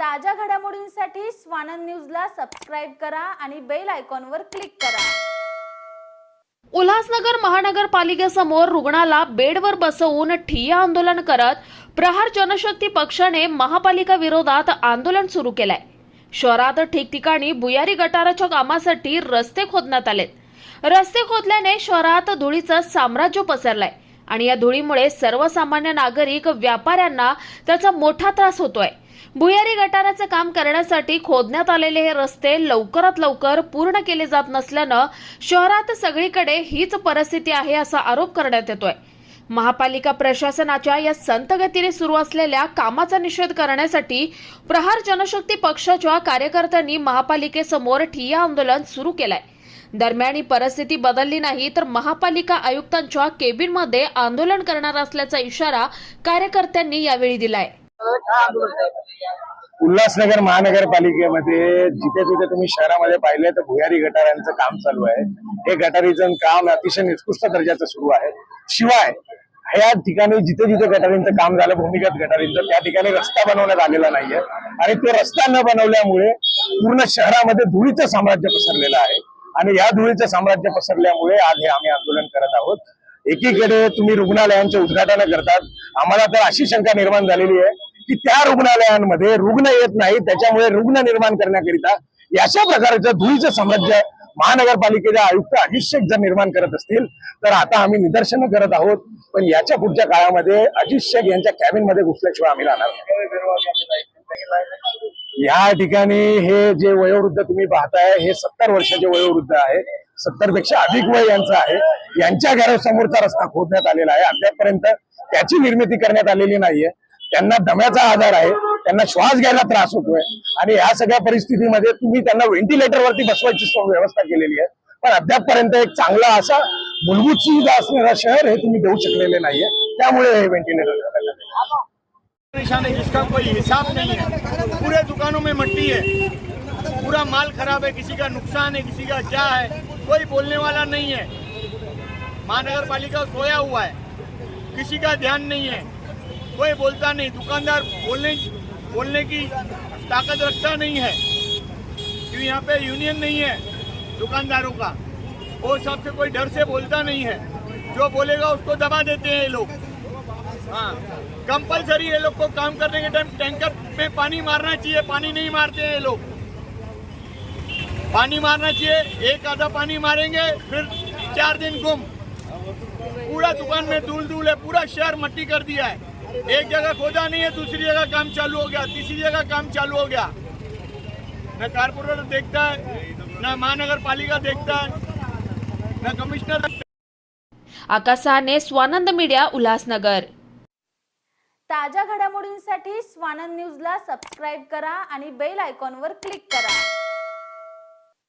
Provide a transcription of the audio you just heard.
ताज्या घडामोडींसाठी स्वानंद न्यूजला सबस्क्राईब करा आणि बेल आयकॉनवर क्लिक करा. उल्हासनगर महानगरपालिकेसमोर रुग्णाला बेडवर बसवून ठिय्या आंदोलन करत प्रहार जनशक्ती पक्षाने महापालिका विरोधात आंदोलन सुरू केलंय. शहरात ठिकठिकाणी भुयारी गटाराच्या कामासाठी रस्ते खोदण्यात आलेत. रस्ते खोदल्याने शहरात धुळीचं साम्राज्य पसरलंय आणि या धुळीमुळे सर्वसामान्य नागरिक व्यापाऱ्यांना त्याचा मोठा त्रास होतोय. भुयारी गटाराचं काम करण्यासाठी खोदण्यात आलेले हे रस्ते लवकरात लवकर पूर्ण केले जात नसल्यानं शहरात सगळीकडे हीच परिस्थिती आहे असा आरोप करण्यात येतोय. महापालिका प्रशासनाच्या या संतगतीने सुरू असलेल्या कामाचा निषेध करण्यासाठी प्रहार जनशक्ती पक्षाच्या कार्यकर्त्यांनी महापालिकेसमोर ठिय्या आंदोलन सुरू केलंय. दरम्यान ही परिस्थिती बदलली नाही तर महापालिका आयुक्तांच्या केबिनमध्ये आंदोलन करणार असल्याचा इशारा कार्यकर्त्यांनी यावेळी दिलाय. उल्हासनगर महानगरपालिकेमध्ये जिथे जिथे तुम्ही शहरामध्ये पाहिले तर भुयारी गटारांचं काम चालू आहे. हे गटारीचं काम अतिशय निकृष्ट दर्जाचं सुरू आहे. शिवाय ह्या ठिकाणी जिथे जिथे गटारींचं काम झालं भूमिगत गटारींचं त्या ठिकाणी रस्ता बनवण्यात आलेला नाहीये. आणि तो रस्ता न बनवल्यामुळे पूर्ण शहरामध्ये धुळीचं साम्राज्य पसरलेलं आहे. आणि या धुळीचं साम्राज्य पसरल्यामुळे आज हे आम्ही आंदोलन करत आहोत. एकीकडे तुम्ही रुग्णालयांचे उद्घाटन करतात. आम्हाला तर अशी शंका निर्माण झालेली आहे. की त्या रुग्णालयांमध्ये रुग्ण येत नाही त्याच्यामुळे रुग्ण निर्माण करण्याकरिता अशा प्रकारचं धुळीचं साम्राज्य महानगरपालिकेचे आयुक्त अजित शेख जर निर्माण करत असतील तर आता आम्ही निदर्शनं करत आहोत. पण याच्या पुढच्या काळामध्ये अजित शेख यांच्या कॅबिनमध्ये घुसल्याशिवाय आम्ही राहणार या ठिकाणी हे जे वयोवृद्ध तुम्ही पाहताय हे सत्तर वर्षाचे वयोवृद्ध आहे. सत्तरपेक्षा अधिक वय यांचं आहे. यांच्या घरासमोरचा रस्ता खोदण्यात आलेला आहे. अद्यापपर्यंत त्याची निर्मिती करण्यात आलेली नाहीये. त्यांना दम्याचा आजार आहे त्यांना श्वास घ्यायला त्रास होतोय आणि या सगळ्या परिस्थितीमध्ये तुम्ही त्यांना व्हेंटिलेटरवरती बसवायची व्यवस्था केलेली आहे. पण अद्यापपर्यंत एक चांगला असा मूलभूत सुविधा असणारा शहर हे तुम्ही देऊ शकलेले नाहीये. त्यामुळे हे व्हेंटिलेटर परेशान है जिसका कोई हिसाब नहीं है। पूरे दुकानों में मट्टी है। पूरा माल खराब है किसी का नुकसान है किसी का क्या है कोई बोलने वाला नहीं है। महानगर पालिका सोया हुआ है। किसी का ध्यान नहीं है। कोई बोलता नहीं। दुकानदार बोलने बोलने की ताकत रखता नहीं है। क्योंकि यहाँ पे यूनियन नहीं है दुकानदारों का? वो सबसे कोई डर से बोलता नहीं है। जो बोलेगा उसको दबा देते हैं ये लोग। हाँ। कंपलसरी ये लोग को काम करने के टाइम टैंकर में पानी मारना चाहिए। पानी नहीं मारते हैं ये लोग। पानी मारना चाहिए। एक आधा पानी मारेंगे, फिर चार दिन गुम। पूरा दुकान में धूल धूल है। पूरा शहर मट्टी कर दिया है। एक जगह खोदा नहीं है दूसरी जगह काम चालू हो गया तीसरी जगह काम चालू हो गया। न कारपोरेटर देखता है न महानगर पालिका देखता है न कमिश्नर आकाश सहाने स्वानंद मीडिया उल्हासनगर। ताज्या घडामोडींसाठी स्वानंद न्यूजला सबस्क्राईब करा आणि बेल आयकॉनवर क्लिक करा.